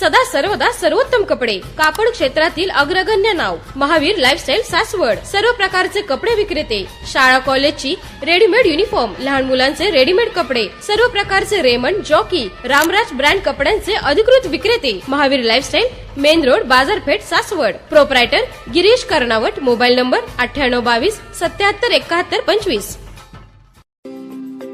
सदा सर्वदा सर्वोत्तम कपडे. कापड क्षेत्रातील अग्रगण्य नाव. महावीर लाईफस्टाईल सासवड. सर्व प्रकारचे कपडे विक्रेते. शाळा कॉलेजची रेडीमेड युनिफॉर्म लहान मुलांचे रेडीमेड कपडे. सर्व प्रकारचे रेमंड जॉकी रामराज ब्रँड कपड्यांचे अधिकृत विक्रेते. महावीर लाईफस्टाईल मेन रोड बाजारपेठ Saswad. Proprietor Girish Karnawat mobile number अठ्ठ्याण्णव बावीस सत्याहत्तर एकाहत्तर पंचवीस.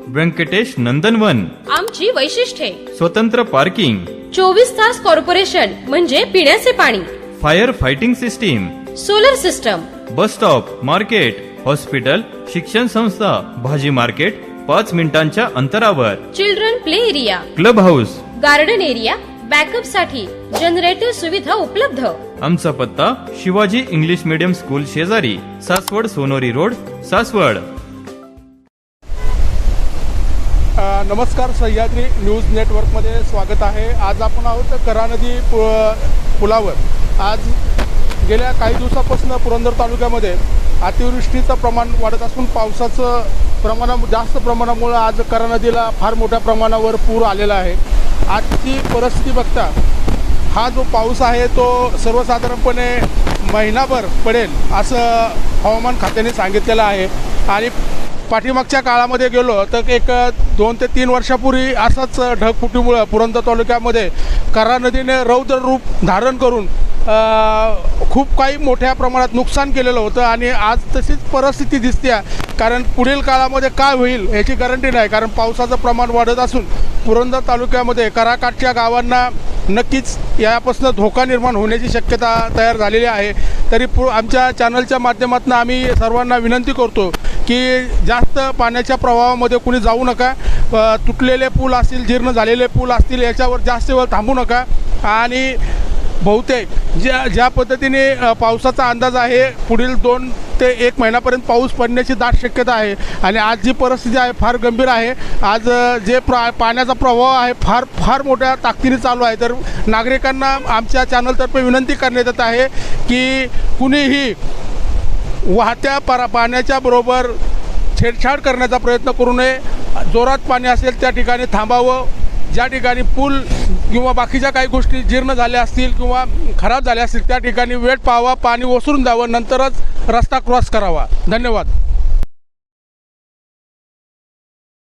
व्यंकटेश नंदनवन. आमची वैशिष्ट्ये. स्वतंत्र पार्किंग चोवीस तास कॉर्पोरेशन म्हणजे पिण्याचे पाणी. Fire fighting system. Solar system. Bus stop market hospital शिक्षण संस्था भाजी मार्केट पाच मिनिटांच्या अंतरावर. Children play area. Club house. Garden area बॅकअपसाठी generator सुविधा उपलब्ध. आमचा पत्ता शिवाजी इंग्लिश मीडियम स्कूल शेजारी सासवड सोनोरी रोड सासवड. नमस्कार सह्याद्री न्यूज नेटवर्कमध्ये स्वागत आहे. आज आपण आहोत करा नदी पु- पुलावर. आज गेल्या काही दिवसापासून पुरंदर तालुक्यामध्ये अतिवृष्टीचं प्रमाण वाढत असून पावसाचं प्रमाणा जास्त प्रमाणामुळं आज करा नदीला फार मोठ्या प्रमाणावर पूर आलेला आहे. आजची परिस्थिती बघता हा जो पाऊस आहे तो सर्वसाधारणपणे महिनाभर पडेल असं हवामान खात्याने सांगितलेलं आहे. आणि पाठीमागच्या काळामध्ये गेलो तर एक दोन ते तीन वर्षापूर्वी असाच ढगफुटीमुळं पुरंदर तालुक्यामध्ये करा नदीने रौद्र रूप धारण करून खूप काही मोठ्या प्रमाणात नुकसान केलेलं होतं आणि आज तशीच परिस्थिती दिसते कारण पुढील काळामध्ये काय होईल याची गॅरंटी नाही. कारण पावसाचं प्रमाण वाढत असून पुरंदर तालुक्यामध्ये कराकाठच्या गावांना नक्कीच यापासून धोका निर्माण होण्याची शक्यता तयार झालेली आहे. तरी पु आमच्या चॅनलच्या माध्यमातून आम्ही सर्वांना विनंती करतो की जास्त पाण्याच्या प्रवाहामध्ये कुणी जाऊ नका. तुटलेले पूल असतील जीर्ण झालेले पूल असतील याच्यावर जास्त वेळ थांबू नका. आणि बहुतेक ज्या ज्या पद्धतीने पावसाचा अंदाज आहे पुढील दोन ते एक महिन्यापर्यंत पाऊस पडण्याची दाट शक्यता आहे. आणि आज जी परिस्थिती आहे फार गंभीर आहे. आज जे प्रा पाण्याचा प्रवाह आहे फार फार मोठ्या ताकदीने चालू आहे. तर नागरिकांना आमच्या चॅनलतर्फे विनंती करण्यात येत आहे की कुणीही वाहत्या परा पाण्याच्या बरोबर छेडछाड करण्याचा प्रयत्न करू नये. जोरात पाणी असेल त्या ठिकाणी थांबावं. ज्या ठिकाणी पूल किंवा बाकीच्या काही गोष्टी जीर्ण झाल्या असतील किंवा खराब झाल्या असतील त्या ठिकाणी वेळ पाहावा पाणी ओसरून जावं नंतरच रस्ता क्रॉस करावा. धन्यवाद.